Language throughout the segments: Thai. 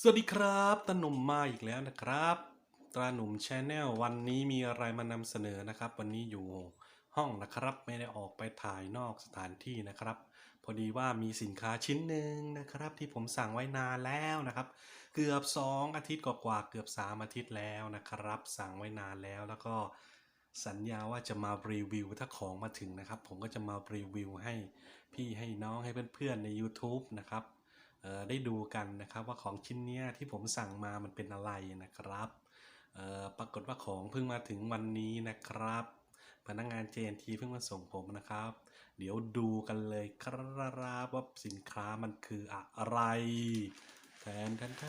สวัสดีครับตาหนุ่มมาอีกแล้วนะครับตาหนุ่มชาแนลวันนี้มีอะไรมานำเสนอนะครับ วันนี้อยู่ห้องนะครับ ไม่ได้ออกไปถ่ายนอกสถานที่นะครับ พอดีว่ามีสินค้าชิ้นหนึ่งนะครับ ที่ผมสั่งไว้นานแล้วนะครับ เกือบ 2 อาทิตย์กว่าเกือบ 3 อาทิตย์แล้วนะครับ สั่งไว้นานแล้วแล้วก็สัญญาว่าจะมารีวิวถ้าของมาถึงนะครับ ผมก็จะมารีวิวให้พี่ให้น้องให้เพื่อนๆใน YouTube นะครับ ได้ดูกันนะครับว่าของชิ้นนี้ที่ผมสั่งมามันเป็นอะไรนะครับออปรากฏว่าของเพิ่งมาถึงวันนี้นะครับ พนักงาน JNT เพิ่งมาส่งผมนะครับ เดี๋ยวดูกันเลยครับว่าสินค้ามันคืออะไรแทนแทนแท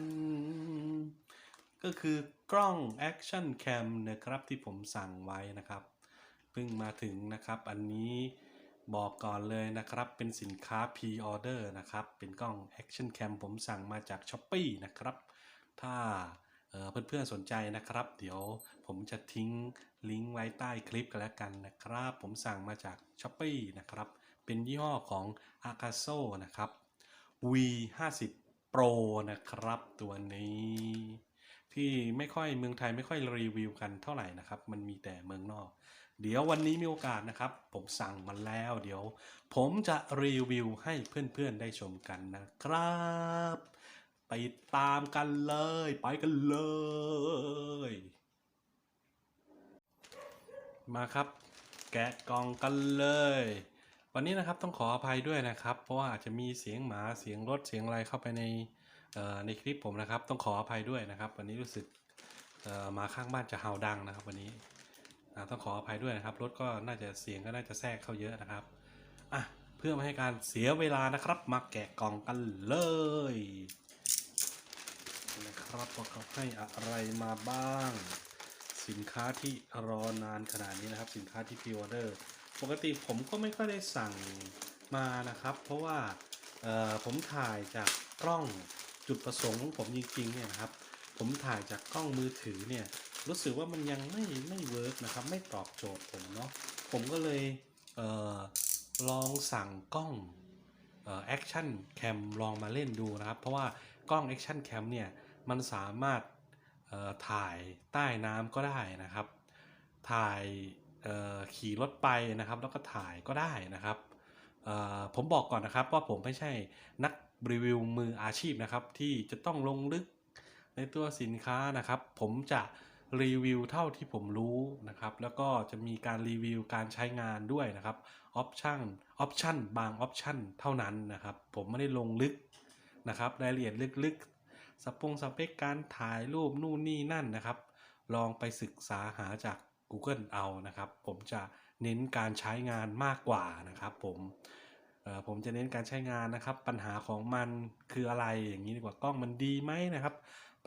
นก็คือกล้อง Action Cam นะครับที่ผมสั่งไว้นะครับ เพิ่งมาถึงนะครับอันนี้ บอกก่อนเลยนะครับ เป็นสินค้า P-Order นะครับ เป็นกล้อง Action Cam ผมสั่งมาจาก s h อ p e e นะครับ ถ้าเพื่อนๆสนใจนะครับ เดี๋ยวผมจะทิ้งลิงก์ไว้ใต้คลิปกันแล้วกันนะครับ ผมสั่งมาจาก s h อ p e e นะครับ เป็นยี่ห้อของ a k a s o นะครับ V 5 0 Pro นะครับ ตัวนี้ ที่ไม่ค่อยเมืองไทยไม่ค่อยรีวิวกันเท่าไหร่นะครับ มันมีแต่เมืองนอก เดี๋ยววันนี้มีโอกาสนะครับ ผมสั่งมาแล้ว เดี๋ยว ผมจะรีวิวให้เพื่อนๆได้ชมกันนะครับ ไปตามกันเลย ไปกันเลย มาครับ แกะกล่องกันเลย วันนี้นะครับต้องขออภัยด้วยนะครับ เพราะว่าอาจจะมีเสียงหมาเสียงรถเสียงอะไรเข้าไปในในคลิปผมนะครับ ต้องขออภัยด้วยนะครับ วันนี้รู้สึกหมาข้างบ้านจะเห่าดังนะครับ วันนี้ ต้องขออภัยด้วยนะครับรถก็น่าจะเสียงก็น่าจะแทรกเข้าเยอะนะครับอะเพื่อไม่ให้การเสียเวลานะครับมาแกะกล่องกันเลยนะครับว่าเขาให้อะไรมาบ้าง สินค้าที่รอนานขนาดนี้นะครับ สินค้าที่พ r ออเดอร์ปกติผมก็ไม่ค่อยได้สั่งมานะครับ เพราะว่าผมถ่ายจากกล้องจุดประสงค์ของผมจริงๆเนี่ยนะครับ ผมถ่ายจากกล้องมือถือเนี่ย รู้สึกว่ามันยังไม่ไม่เวิร์กนะครับ ไม่ตอบโจทย์ผมเนาะผมก็เลยเออลองสั่งกล้องแอคชั่นแคมลองมาเล่นดูนะครับ เพราะว่ากล้องแอคชั่นแคมเนี่ยมันสามารถถ่ายใต้น้ำก็ได้นะครับ ถ่ายขี่รถไปนะครับ แล้วก็ถ่ายก็ได้นะครับผมบอกก่อนนะครับว่าผมไม่ใช่นักรีวิวมืออาชีพนะครับ ที่จะต้องลงลึกในตัวสินค้านะครับ ผมจะ รีวิวเท่าที่ผมรู้นะครับ แล้วก็จะมีการรีวิวการใช้งานด้วยนะครับออปชั่นออปชั่นบางออปชั่นเท่านั้นนะครับ ผมไม่ได้ลงลึกนะครับรายละเอียดลึกๆสปงสเปคการถ่ายรูปนู่นนี่นั่นนะครับ ลองไปศึกษาหาจาก Google เอานะครับ ผมจะเน้นการใช้งานมากกว่านะครับ ผมผมจะเน้นการใช้งานนะครับ ปัญหาของมันคืออะไรอย่างนี้ดีกว่ากล้องมันดีไหมนะครับ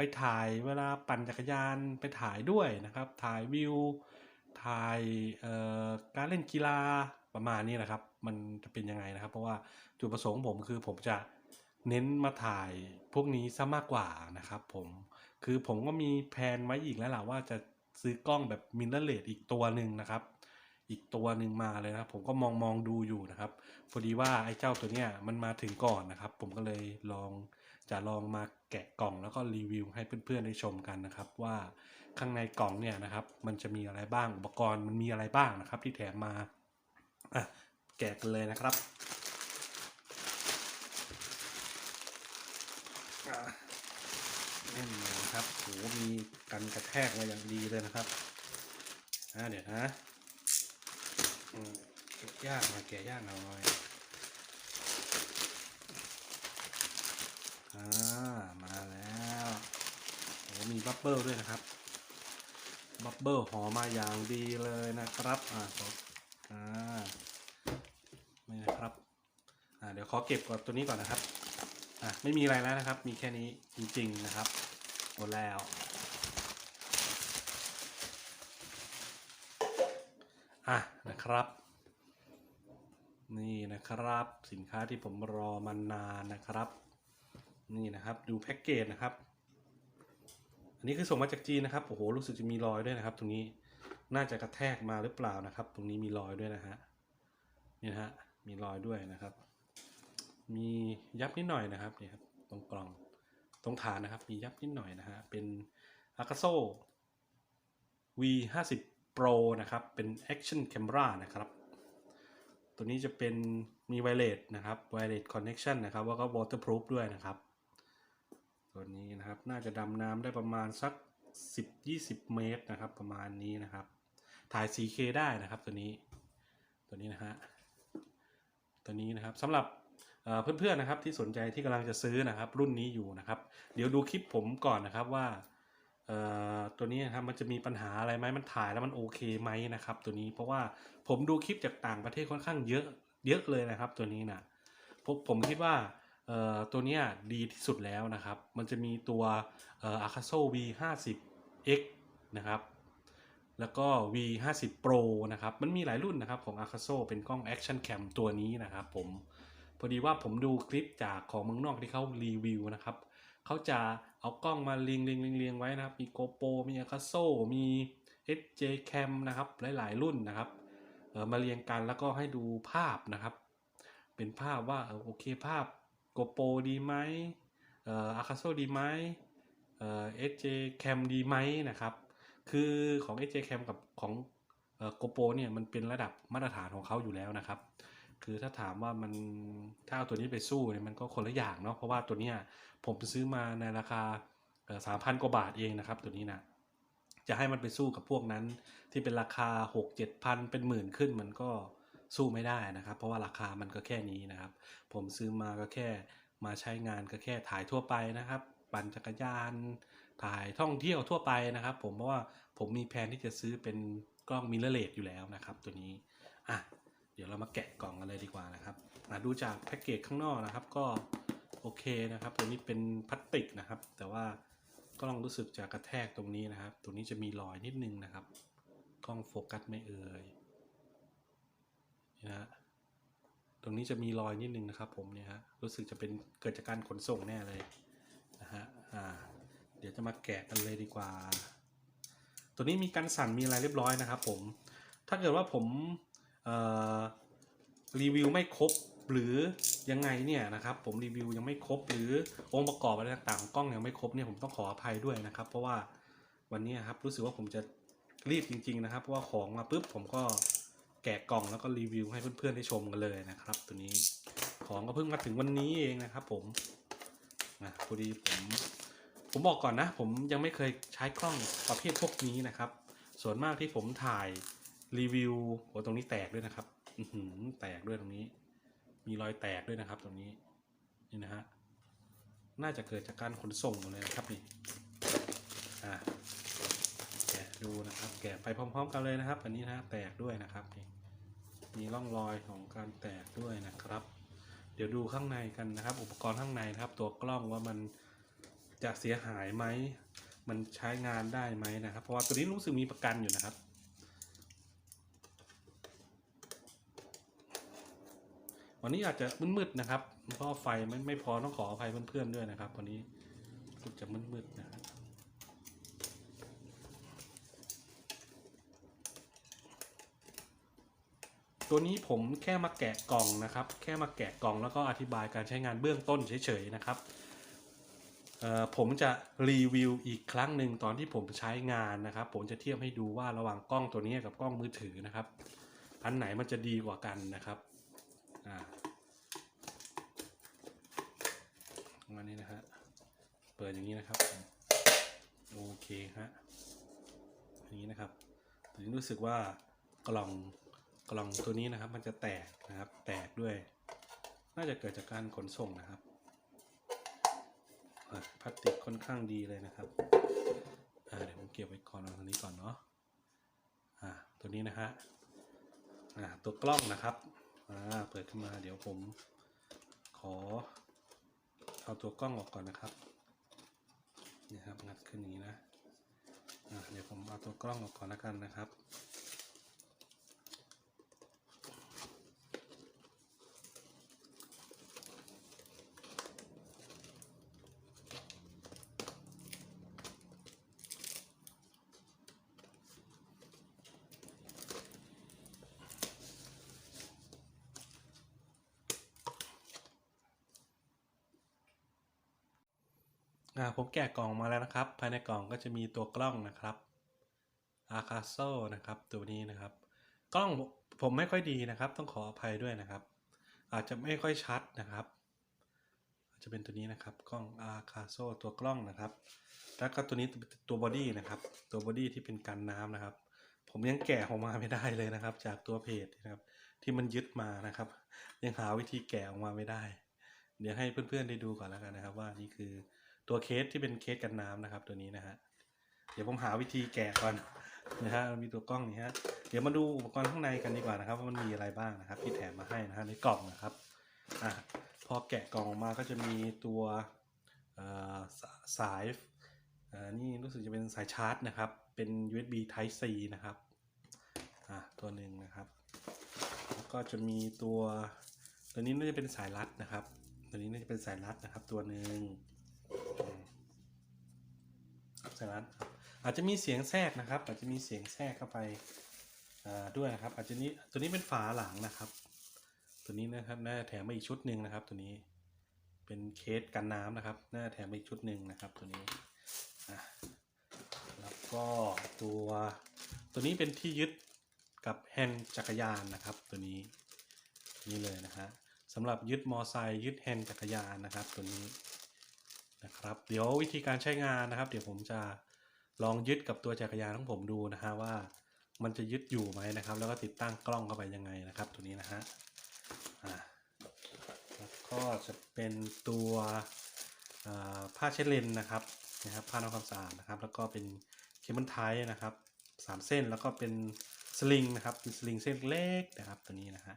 ไปถ่ายเวลาปั่นจักรยานไปถ่ายด้วยนะครับ ถ่ายวิว ถ่ายเอ่อการเล่นกีฬาประมาณนี้นะครับ มันจะเป็นยังไงนะครับ เพราะว่าจุดประสงค์ผมคือผมจะเน้นมาถ่ายพวกนี้ซะมากกว่านะครับผมคือผมก็มีแผนไว้อีกแล้วล่ะว่าจะซื้อกล้องแบบมิเรอร์เลสอีกตัวหนึ่งนะครับ อีกตัวหนึ่งมาเลยนะผมก็มองมองดูอยู่นะครับพอดีว่าไอ้เจ้าตัวเนี้ยมันมาถึงก่อนนะครับ ผมก็เลยลอง จะลองมาแกะกล่องแล้วก็รีวิวให้เพื่อนๆได้ชมกันนะครับ ว่าข้างในกล่องเนี่ยนะครับ มันจะมีอะไรบ้างอุปกรณ์มันมีอะไรบ้างนะครับ ที่แถมมาอะแกะกันเลยนะครับอะแน่นนะครับโหมีกันกระแทกมาอย่างดีเลยนะครับอะเดี๋ยวนะอืมแกะยากมาแกะยากหน่อย อ่ามาแล้วโหมีบับเบิลด้วยนะครับ บับเบิลห่อมาอย่างดีเลยนะครับอ่าขออ่านี่นะครับอ่าเดี๋ยวขอเก็บก่อนตัวนี้ก่อนนะครับอะไม่มีอะไรแล้วนะครับ มีแค่นี้จริงๆนะครับหมดแล้วอะนะครับ นี่นะครับสินค้าที่ผมรอมานานนะครับ นี่นะครับดูแพ็กเกจนะครับ อันนี้คือส่งมาจากจีนนะครับโอ้โหรู้สึกจะมีรอยด้วยนะครับ ตรงนี้น่าจะกระแทกมาหรือเปล่านะครับ ตรงนี้มีรอยด้วยนะฮะนี่ฮะมีรอยด้วยนะครับ มียับนิดหน่อยนะครับนี่ครับตรงกล่องตรงฐานนะครับ มียับนิดหน่อยนะฮะเป็น a k a s o V 5 0 Pro นะครับ เป็น Action Camera นะครับ ตัวนี้จะเป็นมี Wireless นะครับ Wireless Connection นะครับ แล้วก็ Waterproof ด้วยนะครับ ตัวนี้นะครับ น่าจะดำน้ำได้ประมาณสัก 10-20 เมตรนะครับ ประมาณนี้นะครับ ถ่าย 4K ได้นะครับตัวนี้ตัวนี้นะฮะตัวนี้นะครับสำหรับเพื่อนๆนะครับที่สนใจที่กำลังจะซื้อนะครับ รุ่นนี้อยู่นะครับ เดี๋ยวดูคลิปผมก่อนนะครับว่าตัวนี้นะครับมันจะมีปัญหาอะไรไหมมันถ่ายแล้วมันโอเคไหมนะครับ ตัวนี้เพราะว่าผมดูคลิปจากต่างประเทศค่อนข้างเยอะเยอะเลยนะครับ ตัวนี้นะผมผมคิดว่า ตัวเนี้ยดีที่สุดแล้วนะครับ มันจะมีตัวอ่อ Akaso V 5 0 X นะครับ แล้วก็ V 5 0 Pro นะครับ มันมีหลายรุ่นนะครับของ Akaso เป็นกล้อง Action Cam ตัวนี้นะครับผม พอดีว่าผมดูคลิปจากของเมืองนอกที่เขารีวิวนะครับ เขาจะเอากล้องมาเรียงเรียงเรียงเรียงไว้นะครับ มี GoPro มี Akaso มี SJ Cam นะครับ หลาย ๆ รุ่นนะครับมาเรียงกันแล้วก็ให้ดูภาพนะครับ เป็นภาพว่าโอเคภาพ GoPro ดีไหมเอ่อ Akaso ดีไหมเอ่อ SJ Cam ดีไหมนะครับ คือของ SJ Cam กับของเอ่อ GoPro เนี่ยมันเป็นระดับมาตรฐานของเขาอยู่แล้วนะครับ คือถ้าถามว่ามันถ้าเอาตัวนี้ไปสู้เนี่ยมันก็คนละอย่างเนาะเพราะว่าตัวเนี้ยผมซื้อมาในราคาสามพันกว่าบาทเองนะครับ ตัวนี้นะจะให้มันไปสู้กับพวกนั้นที่เป็นราคาหกเจ็ดพันเป็นหมื่นขึ้นมันก็ สู้ไม่ได้นะครับ เพราะว่าราคามันก็แค่นี้นะครับ ผมซื้อมาก็แค่มาใช้งานก็แค่ถ่ายทั่วไปนะครับปั่นจักรยานถ่ายท่องเที่ยวทั่วไปนะครับ ผมเพราะว่าผมมีแผนที่จะซื้อเป็นกล้องมิเรอร์เลสอยู่แล้วนะครับ ตัวนี้อะเดี๋ยวเรามาแกะกล่องกันเลยดีกว่านะครับอะดูจากแพ็กเกจข้างนอกนะครับ ก็โอเคนะครับ ตัวนี้เป็นพลาสติกนะครับ แต่ว่ากล้องรู้สึกจะกระแทกตรงนี้นะครับ ตัวนี้จะมีรอยนิดนึงนะครับ กล้องโฟกัสไม่เอ่ย นะฮะตรงนี้จะมีรอยนิดนึงนะครับผมเนี่ยฮะรู้สึกจะเป็นเกิดจากการขนส่งแน่เลยนะฮะอ่าเดี๋ยวจะมาแกะกันเลยดีกว่า ตัวนี้มีการสั่นมีอะไรเรียบร้อยนะครับผมถ้าเกิดว่าผมรีวิวไม่ครบหรือยังไงเนี่ยนะครับผมรีวิวยังไม่ครบหรือองค์ประกอบอะไรต่างๆของกล้องยังไม่ครบเนี่ยผมต้องขออภัยด้วยนะครับ เพราะว่าวันนี้ครับรู้สึกว่าผมจะรีบจริง ๆ นะครับเพราะว่าของมาปุ๊บผมก็ แกะกล่องแล้วก็รีวิวให้เพื่อนๆได้ชมกันเลยนะครับ ตัวนี้ของก็เพิ่งมาถึงวันนี้เองนะครับ ผมนะพอดีผมผมบอกก่อนนะ ผมยังไม่เคยใช้กล้องประเภทพวกนี้นะครับ ส่วนมากที่ผมถ่ายรีวิวโอ้ตรงนี้แตกด้วยนะครับอืแตกด้วยตรงนี้ มีรอยแตกด้วยนะครับ ตรงนี้นี่นะฮะน่าจะเกิดจากการขนส่งเลยนะครับนี่อ่า ดูนะครับ แกะไปพร้อม ๆ กันเลยนะครับ อันนี้นะฮะแตกด้วยนะครับนี่มีร่องรอยของการแตกด้วยนะครับ เดี๋ยวดูข้างในกันนะครับ อุปกรณ์ข้างในนะครับ ตัวกล้องว่ามันจะเสียหายไหมมันใช้งานได้ไหมนะครับ เพราะว่าตัวนี้รู้สึกมีประกันอยู่นะครับ วันนี้อาจจะมืดๆนะครับเพราะไฟไม่ไม่พอต้องขออภัยเพื่อนๆด้วยนะครับ วันนี้จะมืดๆนะครับ ตัวนี้ผมแค่มาแกะกล่องนะครับ แค่มาแกะกล่องแล้วก็อธิบายการใช้งานเบื้องต้นเฉยๆนะครับผมจะรีวิวอีกครั้งหนึ่งตอนที่ผมใช้งานนะครับ ผมจะเทียบให้ดูว่าระหว่างกล้องตัวนี้กับกล้องมือถือนะครับ อันไหนมันจะดีกว่ากันนะครับอ่าวันนี้นะฮะเปิดอย่างนี้นะครับโอเคฮะอย่างนี้นะครับผมรู้สึกว่ากล่อง กล่องตัวนี้นะครับ มันจะแตกนะครับ แตกด้วย น่าจะเกิดจากการขนส่งนะครับพลาสติกค่อนข้างดีเลยนะครับเดี๋ยวผมเก็บไว้ก่อนเอาตรงนี้ก่อนเนาะตัวนี้นะฮะตัวกล้องนะครับเปิดขึ้นมาเดี๋ยวผมขอเอาตัวกล้องออกก่อนนะครับนี่ครับงัดขึ้นอย่างนี้นะเดี๋ยวผมเอาตัวกล้องออกก่อนแล้วกันนะครับ ผมแกะกล่องมาแล้วนะครับ ภายในกล่องก็จะมีตัวกล้องนะครับอาคาโซนะครับ ตัวนี้นะครับ กล้องผมไม่ค่อยดีนะครับ ต้องขออภัยด้วยนะครับ อาจจะไม่ค่อยชัดนะครับอาจจะเป็นตัวนี้นะครับ กล้องอาคาโซตัวกล้องนะครับ แล้วก็ตัวนี้ตัวบอดี้นะครับ ตัวบอดี้ที่เป็นกันน้ำนะครับ ผมยังแกะออกมาไม่ได้เลยนะครับ จากตัวเพจนะครับ ที่มันยึดมานะครับ ยังหาวิธีแกะออกมาไม่ได้ เดี๋ยวให้เพื่อนๆได้ดูก่อนแล้วกันนะครับ ว่านี่คือ ตัวเคสที่เป็นเคสกันน้ำนะครับ ตัวนี้นะฮะเดี๋ยวผมหาวิธีแกะก่อนนะฮะมีตัวกล้องนี่ฮะเดี๋ยวมาดูอุปกรณ์ข้างในกันดีกว่านะครับว่ามันมีอะไรบ้างนะครับ ที่แถมมาให้นะฮะในกล่องนะครับอะพอแกะกล่องออกมาก็จะมีตัวเอ่อสายอ่อนี่รู้สึกจะเป็นสายชาร์จนะครับ เป็น USB Type C นะครับอะตัวหนึ่งนะครับ แล้วก็จะมีตัวตัวนี้น่าจะเป็นสายรัดนะครับ ตัวนี้น่าจะเป็นสายรัดนะครับ ตัวหนึ่ง อืมสายรัดครับอาจจะมีเสียงแทรกนะครับ อาจจะมีเสียงแทรกเข้าไปด้วยนะครับ อาจจะนี้ตัวนี้เป็นฝาหลังนะครับ ตัวนี้นะครับน่าแถมมาอีกชุดหนึ่งนะครับ ตัวนี้เป็นเคสกันน้ำนะครับน่าแถมมาอีกชุดหนึ่งนะครับ ตัวนี้แล้วก็ตัวตัวนี้เป็นที่ยึดกับแฮนด์จักรยานนะครับ ตัวนี้นี่เลยนะฮะสำหรับยึดมอไซค์ยึดแฮนด์จักรยานนะครับ ตัวนี้ นะครับ เดี๋ยววิธีการใช้งานนะครับ เดี๋ยวผมจะลองยึดกับตัวจักรยานของผมดูนะฮะว่ามันจะยึดอยู่ไหมนะครับ แล้วก็ติดตั้งกล้องเข้าไปยังไงนะครับ ตัวนี้นะฮะอ่าแล้วก็จะเป็นตัวผ้าเช็ดเลนนะครับนะครับผ้าทำความสะอาดนะครับ แล้วก็เป็นเคเบิลไทนะครับสามเส้นแล้วก็เป็นสลิงนะครับเป็นสลิงเส้นเล็กนะครับตัวนี้นะฮะ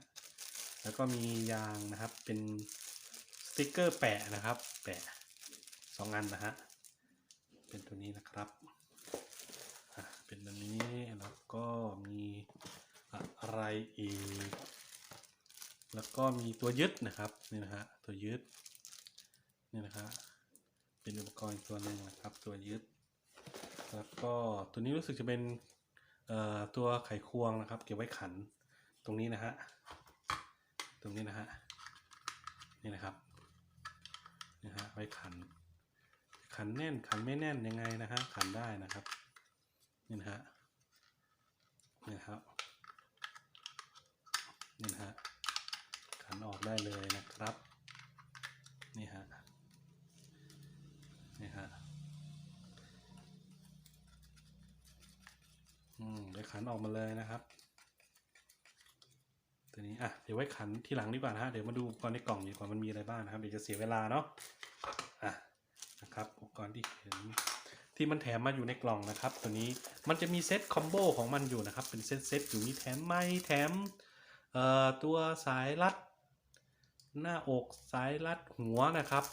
แล้วก็มียางนะครับเป็นสติกเกอร์แปะนะครับ แปะ องอันนะฮะ เป็นตัวนี้นะครับ เป็นตัวนี้ แล้วก็มีอะไรอีก แล้วก็มีตัวยึดนะครับ นี่นะฮะ ตัวยึด นี่นะฮะ เป็นอุปกรณ์ตัวหนึ่งนะครับ ตัวยึด แล้วก็ตัวนี้รู้สึกจะเป็นตัวไขควงนะครับ เก็บไว้ขัน ตรงนี้นะฮะ ตรงนี้นะฮะ นี่นะครับนี่ฮะไว้ขัน ขันแน่นขันไม่แน่นยังไงนะฮะขันได้นะครับนี่นะฮะนี่นะครับนี่นะฮะขันออกได้เลยนะครับนี่ฮะนี่ฮะอืมเดี๋ยวขันออกมาเลยนะครับตัวนี้อะเดี๋ยวไว้ขันทีหลังดีกว่านะฮะเดี๋ยวมาดูกรณ์ในกล่องดีกว่ามันมีอะไรบ้างนะครับเดี๋ยวจะเสียเวลาเนาะ รับอุปกรณ์ที่เห็นที่มันแถมมาอยู่ในกล่องนะครับ ตัวนี้มันจะมีเซตคอมโบของมันอยู่นะครับ เป็นเซตเซตอยู่มีแถมไม้แถมตัวสายรัด หน้าอกสายรัดหัวนะครับ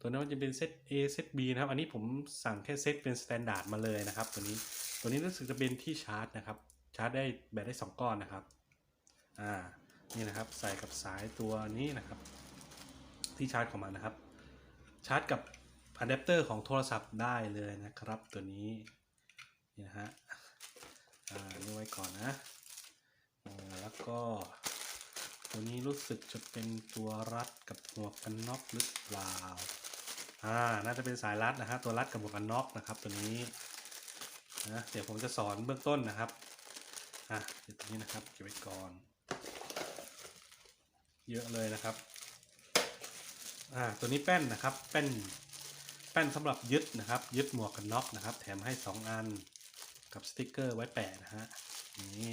ตัวนั้นมันจะเป็นเซต A เซต B นะครับ อันนี้ผมสั่งแค่เซตเป็นสแตนดาร์ดมาเลยนะครับ ตัวนี้ตัวนี้รู้สึกจะเป็นที่ชาร์จนะครับ ชาร์จได้แบตได้สองก้อนนะครับอ่านี่นะครับใส่กับสายตัวนี้นะครับ ที่ชาร์จของมันนะครับ ชาร์จกับ อะแดปเตอร์ของโทรศัพท์ได้เลยนะครับตัวนี้นี่นะฮะอ่านี่ไว้ก่อนนะแล้วก็ตัวนี้รู้สึกจะเป็นตัวรัดกับหมวกันน็อกหรือเปล่าอ่าน่าจะเป็นสายรัดนะฮะตัวรัดกับหมวกกันน็อกนะครับ ตัวนี้นะเดี๋ยวผมจะสอนเบื้องต้นนะครับอะเดี๋ยวตัวนี้นะครับเก็บไว้ก่อน เยอะเลยนะครับอ่าตัวนี้แป้นนะครับแป้น แป้นสำหรับยึดนะครับ ยึดหมวกกันน็อกนะครับ แถมให้ 2 อันกับสติกเกอร์ไว้แปะนะฮะนี้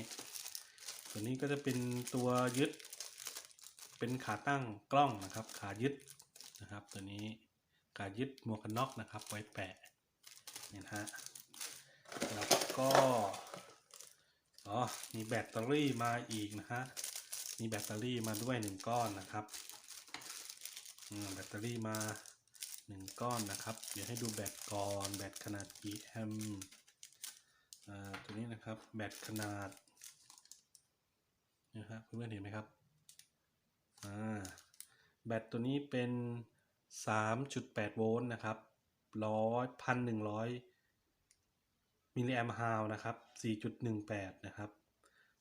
ตัวนี้ก็จะเป็นตัวยึด เป็นขาตั้งกล้องนะครับ ขายึดนะครับ ตัวนี้ขายึดหมวกกันน็อกนะครับ ไว้แปะนี่นะฮะแล้วก็อ๋อมีแบตเตอรี่มาอีกนะฮะมีแบตเตอรี่มาด้วยหนึ่งก้อนนะครับแบตเตอรี่มา หนึ่งก้อนนะครับ เดี๋ยวให้ดูแบตก่อนแบตขนาดกี่แอมป์อ่าตัวนี้นะครับแบตขนาดนะครับเพื่อนๆเห็นไหมครับอ่าแบตตัวนี้เป็น 3.8 โวลต์นะครับร้อยพันหนึ่งร้อยมิลลิแอมป์ฮาวนะครับ 4.18 นะครับ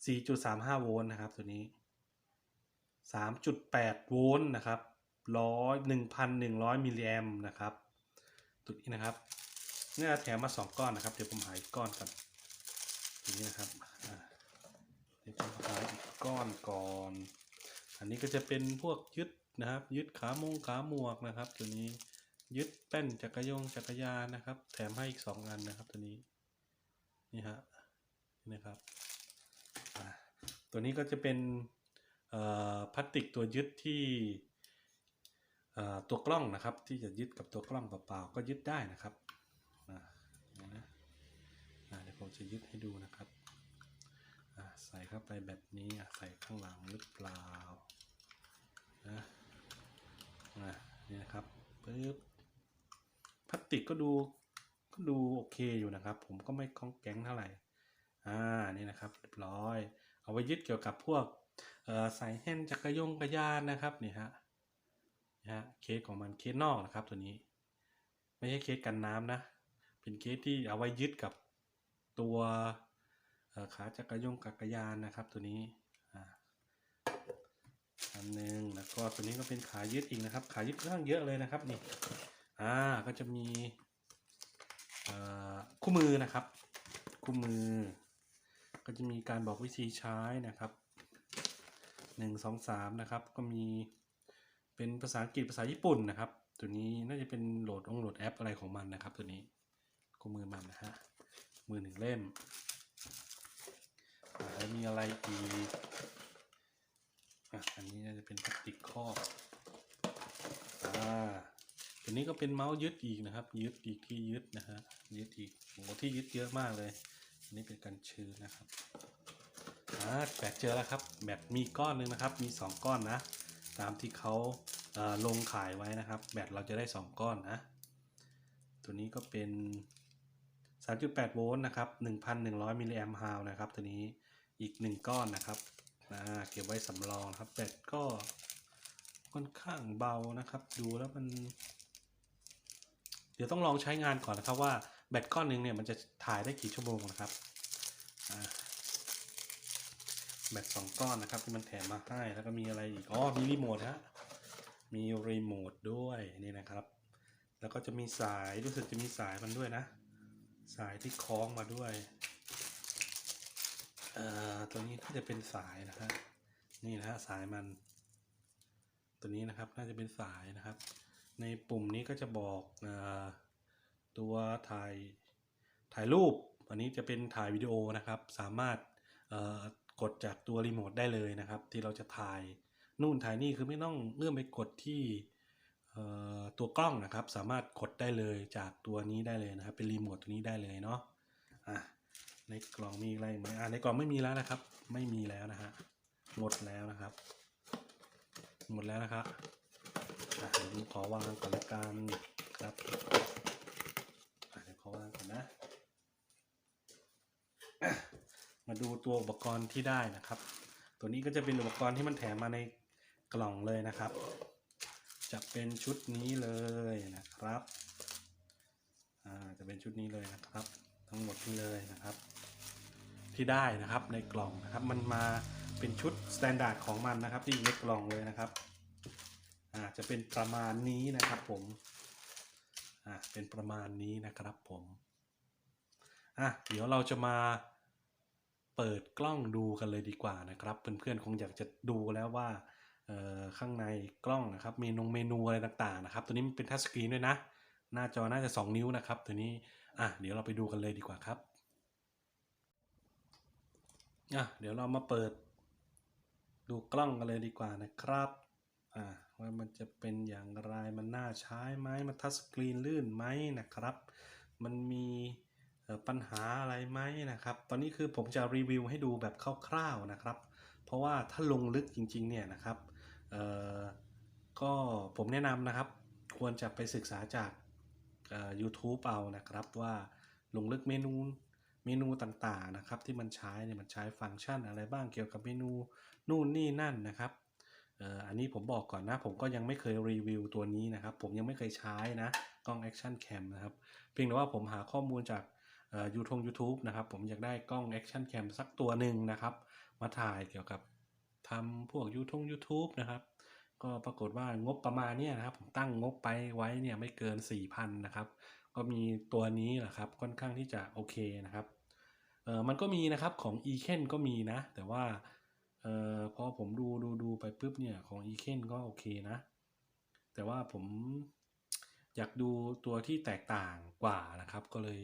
4.35 โวลต์นะครับตัวนี้ 3.8 โวลต์นะครับ 100 1,100มิลลิแอมนะครับตัวนี้นะครับเนี่ยแถมมาสองก้อนนะครับเดี๋ยวผมหาอีกก้อนก่อนตัวนี้นะครับเดี๋ยวผมหาอีกก้อนก่อน อันนี้ก็จะเป็นพวกยึดนะครับ ยึดขามงขาหมวกนะครับ ตัวนี้ยึดแป้นจักรยงจักรยานนะครับ แถมให้อีกสองอันนะครับ ตัวนี้นี่ฮะนี่นะครับตัวนี้ก็จะเป็นพลาสติกตัวยึดที่ ตัวกล้องนะครับ ที่จะยึดกับตัวกล้องเปล่าๆก็ยึดได้นะครับอ่าเดี๋ยวนะเดี๋ยวผมจะยึดให้ดูนะครับใส่เข้าไปแบบนี้ใส่ข้างหลังหรือเปล่านะอะนี่นะครับปึ๊บพลาสติกก็ดูก็ดูโอเคอยู่นะครับ ผมก็ไม่คล้องแก๊งเท่าไหร่อ่านี่นะครับเรียบร้อย เอาไว้ยึดเกี่ยวกับพวกใส่แฮนจักรยงกระยานนะครับนี่ฮะ นี่ฮะเคสของมันเคสนอกนะครับ ตัวนี้ ไม่ใช่เคสกันน้ำนะ เป็นเคสที่เอาไว้ยึดกับตัวขาจักรยงจักรยานนะครับ ตัวนี้อันหนึ่งแล้วก็ตัวนี้ก็เป็นขายึดอีกนะครับ ขายึดค่อนข้างเยอะเลยนะครับนี่อ่าก็จะมีคู่มือนะครับคู่มือ ก็จะมีการบอกวิธีใช้นะครับหนึ่งสองสามนะครับ ก็มี เป็นภาษาอังกฤษภาษาญี่ปุ่นนะครับ ตัวนี้น่าจะเป็นโหลดองโหลดแอปอะไรของมันนะครับ ตัวนี้คู่มือมันนะฮะมือหนึ่งเล่มแล้วมีอะไรอีกอะอันนี้น่าจะเป็นพลาสติกครอบอ่าตัวนี้ก็เป็นเมาส์ยึดอีกนะครับ ยึดอีกที่ยึดนะฮะยึดอีกโอ้โหที่ยึดเยอะมากเลย อันนี้เป็นกันชื้นนะครับอ่าแบตเจอแล้วครับแบตมีก้อนหนึ่งนะครับ มีสองก้อนนะ ตามที่เขาเอ่อลงขายไว้นะครับ แบตเราจะได้สองก้อนนะ ตัวนี้ก็เป็น 3.8 โวลต์นะครับ 1,100 มิลลิแอมป์ฮาวนะครับ ตัวนี้อีก 1 ก้อนนะครับเก็บไว้สำรองครับ แบตก็ค่อนข้างเบานะครับ ดูแล้วมัน เดี๋ยวต้องลองใช้งานก่อนนะครับว่าแบตก้อนหนึ่งเนี่ยมันจะถ่ายได้กี่ชั่วโมงนะครับอ่า แบตสองก้อนนะครับที่มันแถมมาให้แล้วก็มีอะไรอีกอ๋อมีรีโมทฮะมีรีโมทด้วยนี่นะครับ แล้วก็จะมีสายรู้สึกจะมีสายมันด้วยนะ สายที่คล้องมาด้วยเอ่อตัวนี้น่าจะเป็นสายนะฮะนี่นะฮะสายมัน ตัวนี้นะครับน่าจะเป็นสายนะครับ ในปุ่มนี้ก็จะบอกเอ่อตัวถ่ายถ่ายรูป อันนี้จะเป็นถ่ายวิดีโอนะครับ สามารถเอ่อ กดจากตัวรีโมทได้เลยนะครับ ที่เราจะถ่ายนู่นถ่ายนี่คือไม่ต้องเอื้อมไปกดที่ตัวกล้องนะครับ สามารถกดได้เลยจากตัวนี้ได้เลยนะครับ เป็นรีโมทตัวนี้ได้เลยเนาะอะในกล่องมีอะไรไหมอะในกล่องไม่มีแล้วนะครับ ไม่มีแล้วนะฮะหมดแล้วนะครับ หมดแล้วนะครับอะเดี๋ยวขอวางก่อนละกันครับอะเดี๋ยวขอวางก่อนนะ มาดูตัวอุปกรณ์ที่ได้นะครับ ตัวนี้ก็จะเป็นอุปกรณ์ที่มันแถมมาในกล่องเลยนะครับ จะเป็นชุดนี้เลยนะครับอ่าจะเป็นชุดนี้เลยนะครับ ทั้งหมดนี้เลยนะครับ ที่ได้นะครับในกล่องนะครับ มันมาเป็นชุดสแตนดาร์ดของมันนะครับ ที่อยู่ในกล่องเลยนะครับอ่าจะเป็นประมาณนี้นะครับผมอ่าเป็นประมาณนี้นะครับผมอะเดี๋ยวเราจะมา เปิดกล้องดูกันเลยดีกว่านะครับเพื่อนๆคงอยากจะดูแล้วว่าข้างในกล้องนะครับเมนูเมนูอะไรต่างๆนะครับ ตัวนี้มันเป็นทัชสกรีนด้วยนะ หน้าจอน่าจะ 2 นิ้วนะครับ ตัวนี้อะเดี๋ยวเราไปดูกันเลยดีกว่าครับอะเดี๋ยวเรามาเปิด ดูกล้องกันเลยดีกว่านะครับอ่าว่ามันจะเป็นอย่างไรมันน่าใช้ไหมมันทัชสกรีนลื่นไหมนะครับ มันมี ปัญหาอะไรไหมนะครับ ตอนนี้คือผมจะรีวิวให้ดูแบบคร่าวๆนะครับ เพราะว่าถ้าลงลึกจริงๆเนี่ยนะครับก็ผมแนะนำนะครับ ควรจะไปศึกษาจากเอ่อ YouTube เอานะครับว่าลงลึกเมนูเมนูต่างๆนะครับ ที่มันใช้เนี่ยมันใช้ฟังก์ชันอะไรบ้างเกี่ยวกับเมนูนู่นนี่นั่นนะครับอันนี้ผมบอกก่อนนะ ผมก็ยังไม่เคยรีวิวตัวนี้นะครับ ผมยังไม่เคยใช้นะกล้อง Action Cam นะครับ เพียงแต่ว่าผมหาข้อมูลจาก ยูทง YouTube นะครับ ผมอยากได้กล้อง Action Cam สักตัวหนึ่งนะครับ มาถ่ายเกี่ยวกับทำพวกยูทง YouTube นะครับ ก็ปรากฏว่างบประมาณเนี่ยนะครับผมตั้งงบไปไว้เนี่ยไม่เกิน 4,000นะครับ ก็มีตัวนี้แหละครับค่อนข้างที่จะโอเคนะครับเออมันก็มีนะครับของ e k e n ก็มีนะ แต่ว่าเออพอผมดูดูดูไปปุ๊บเนี่ยของ e k e n ก็โอเคนะ แต่ว่าผมอยากดูตัวที่แตกต่างกว่านะครับ ก็เลย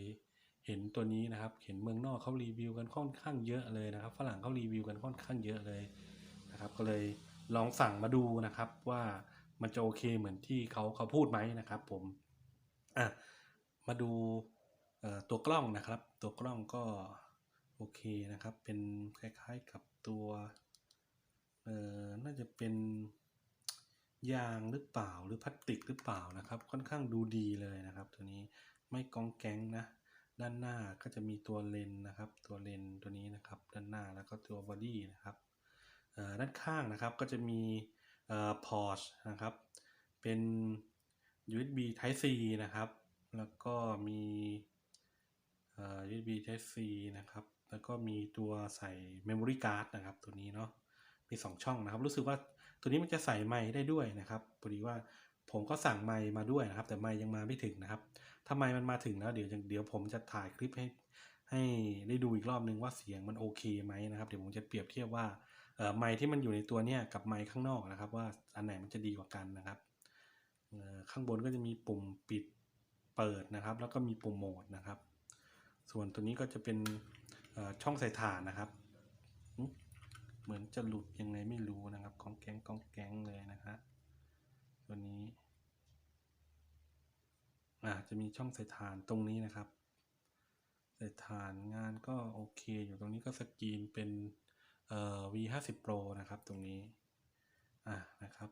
เห็นตัวนี้นะครับเห็นเมืองนอกเขารีวิวกันค่อนข้างเยอะเลยนะครับ ฝรั่งเขารีวิวกันค่อนข้างเยอะเลยนะครับ ก็เลยลองสั่งมาดูนะครับว่ามันจะโอเคเหมือนที่เขาเขาพูดไหมนะครับ ผมอะมาดูตัวกล้องนะครับ ตัวกล้องก็โอเคนะครับ เป็นคล้ายๆกับตัวเอ่อน่าจะเป็นยางหรือเปล่าหรือพลาสติกหรือเปล่านะครับ ค่อนข้างดูดีเลยนะครับ ตัวนี้ไม่กองแกงนะ ด้านหน้าก็จะมีตัวเลนนะครับ ตัวเลนตัวนี้นะครับ ด้านหน้าแล้วก็ตัวบอดี้นะครับอ่อด้านข้างนะครับก็จะมีอ่อพอร์ตนะครับ เป็น USB Type C นะครับ แล้วก็มีอ่อ USB Type C นะครับ แล้วก็มีตัวใส่ Memory Card นะครับ ตัวนี้เนาะ มี 2 ช่องนะครับ รู้สึกว่าตัวนี้มันจะใส่ไมค์ได้ด้วยนะครับพอดีว่าผมก็สั่งไมค์มาด้วยนะครับ แต่ไมค์ยังมาไม่ถึงนะครับ ถ้าไมมันมาถึงแล้วเดี๋ยวเดี๋ยวผมจะถ่ายคลิปให้ให้ได้ดูอีกรอบนึงว่าเสียงมันโอเคไหมนะครับ เดี๋ยวผมจะเปรียบเทียบว่าเออไมค์ที่มันอยู่ในตัวเนี้ยกับไมค์ข้างนอกนะครับ ว่าอันไหนมันจะดีกว่ากันนะครับข้างบนก็จะมีปุ่มปิดเปิดนะครับ แล้วก็มีปุ่มโหมดนะครับ ส่วนตัวนี้ก็จะเป็นเอ่อช่องใส่ถ่านนะครับ เหมือนจะหลุดยังไงไม่รู้นะครับกองแกงกองแกงเลยนะฮะตัวนี้ อ่าจะมีช่องใส่ถ่านตรงนี้นะครับ ใส่ถ่านงานก็โอเค อยู่ตรงนี้ก็สกรีนเป็นเอ่อ V50 Pro นะครับตรงนี้อ่านะครับ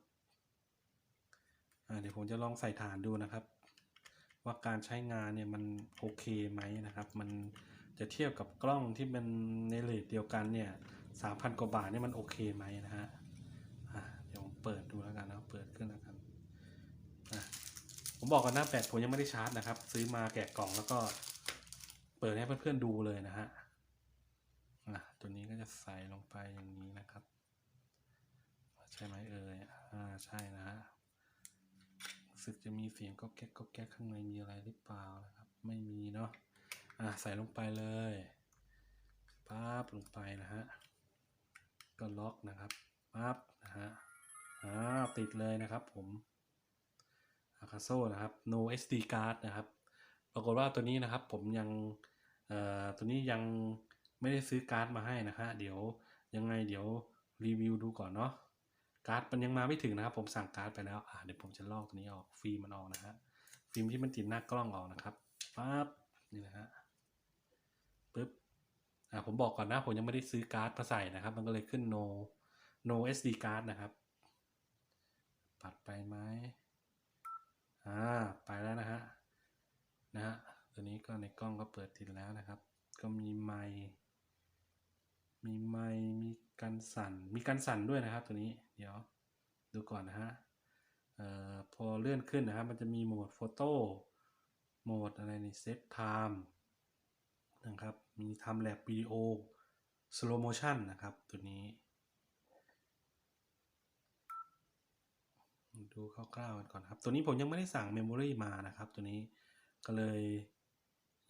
อ่าเดี๋ยวผมจะลองใส่ถ่านดูนะครับ ว่าการใช้งานเนี่ยมันโอเคไหมนะครับ มันจะเทียบกับกล้องที่เป็นในเรทเดียวกันเนี่ยสามพันกว่าบาทเนี่ยมันโอเคไหมนะฮะอะเดี๋ยวผมเปิดดูแล้วกันนะเปิดขึ้นแล้วกันอะ ผมบอกกันหนะแบตผมยังไม่ได้ชาร์จนะครับ ซื้อมาแกะกล่องแล้วก็ เปิดให้เพื่อนๆดูเลยนะฮะอะตัวนี้ก็จะใส่ลงไปอย่างนี้นะครับ ใช่ไหมเอ่ยอ่าใช่นะฮะรู้สึกจะมีเสียงก็แก๊กก็แก๊กข้างในมีอะไรหรือเปล่านะครับ ไม่มีเนาะอะใส่ลงไปเลยปั๊บลงไปนะฮะก็ล็อกนะครับปั๊บนะฮะอ่าติดเลยนะครับผม อาคาโซนะครับ no SD card นะครับ ปรากฏว่าตัวนี้นะครับผมยังตัวนี้ยังไม่ได้ซื้อการ์ดมาให้นะฮะเดี๋ยวยังไงเดี๋ยวรีวิวดูก่อนเนาะการ์ดมันยังมาไม่ถึงนะครับ ผมสั่งการ์ดไปแล้วอ่าเดี๋ยวผมจะลอกตัวนี้ออกฟิล์มมันออกนะฮะฟิล์มที่มันติดหน้ากล้องออกนะครับปั๊บนี่นะฮะปึ๊บอ่าผมบอกก่อนนะผมยังไม่ได้ซื้อการ์ดมาใส่นะครับ มันก็เลยขึ้น no no SD card นะครับ ปัดไปไหม อ่าไปแล้วนะฮะนะฮะตัวนี้ก็ในกล้องก็เปิดติดแล้วนะครับ ก็มีไมมีไมมีกันสั่น มีกันสั่นด้วยนะครับ ตัวนี้เดี๋ยวดูก่อนนะฮะเอ่อพอเลื่อนขึ้นนะครับ มันจะมีโหมดโฟโต้โหมดอะไรนี่เซตไทม์นะครับ มีทำแลบวิดีโอสโลโมชันนะครับ ตัวนี้ ดูคร่าวๆกันก่อนครับ ตัวนี้ผมยังไม่ได้สั่งเมมโมรีมานะครับ ตัวนี้ก็เลย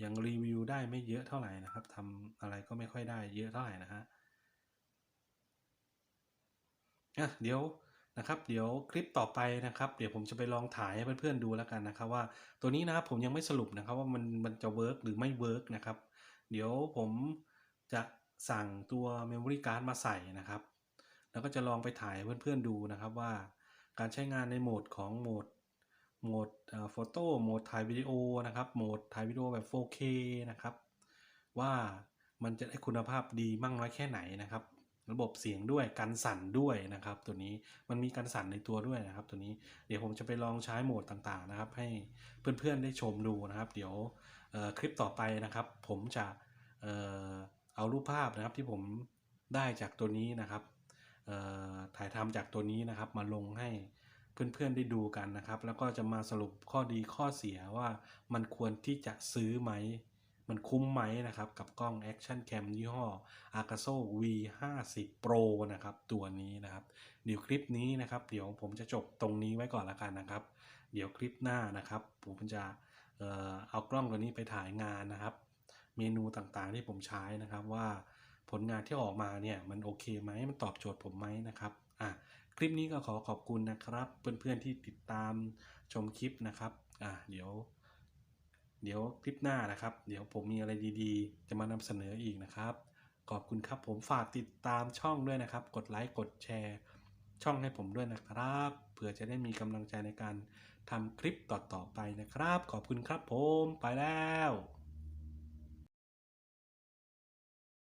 ยังรีวิวได้ไม่เยอะเท่าไหร่นะครับทำอะไรก็ไม่ค่อยได้เยอะเท่าไหร่นะฮะอะเดี๋ยวนะครับเดี๋ยวคลิปต่อไปนะครับ เดี๋ยวผมจะไปลองถ่ายให้เพื่อนๆดูแล้วกันนะครับว่าตัวนี้นะครับผมยังไม่สรุปนะครับว่ามันมันจะเวิร์กหรือไม่เวิร์กนะครับ เดี๋ยวผมจะสั่งตัว Memory Card มาใส่นะครับ แล้วก็จะลองไปถ่ายเพื่อนๆดูนะครับว่า การใช้งานในโหมดของโหมดโหมดโฟโต้โหมดถ่ายวิดีโอนะครับโหมดถ่ายวิดีโอแบบ 4K นะครับ ว่ามันจะได้คุณภาพดีมั่งน้อยแค่ไหนนะครับ ระบบเสียงด้วยกันสั่นด้วยนะครับ ตัวนี้มันมีกันสั่นในตัวด้วยนะครับ ตัวนี้เดี๋ยวผมจะไปลองใช้โหมดต่างๆนะครับ ให้เพื่อนๆได้ชมดูนะครับ เดี๋ยวเอ่อคลิปต่อไปนะครับ ผมจะเอารูปภาพนะครับที่ผมได้จากตัวนี้นะครับ ถ่ายทำจากตัวนี้นะครับมาลงให้เพื่อนๆได้ดูกันนะครับ แล้วก็จะมาสรุปข้อดีข้อเสียว่ามันควรที่จะซื้อไหม มันคุ้มไหมนะครับ กับกล้อง Action Cam ยี่ห้อ Akaso V50 Pro นะครับ ตัวนี้นะครับ เดี๋ยวคลิปนี้นะครับ เดี๋ยวผมจะจบตรงนี้ไว้ก่อนละกันนะครับ เดี๋ยวคลิปหน้านะครับ ผมจะเอ่อเอากล้องตัวนี้ไปถ่ายงานนะครับ เมนูต่างๆที่ผมใช้นะครับว่า ผลงานที่ออกมาเนี่ยมันโอเคไหมมันตอบโจทย์ผมไหมนะครับอะคลิปนี้ก็ขอขอบคุณนะครับ เพื่อนๆที่ติดตามชมคลิปนะครับอะเดี๋ยว เดี๋ยวคลิปหน้านะครับ เดี๋ยวผมมีอะไรดีๆ จะมานำเสนออีกนะครับ ขอบคุณครับผมฝากติดตามช่องด้วยนะครับ กดไลค์กดแชร์ช่องให้ผมด้วยนะครับเผื่อจะได้มีกำลังใจในการทำคลิปต่อๆไปนะครับ ขอบคุณครับผมไปแล้ว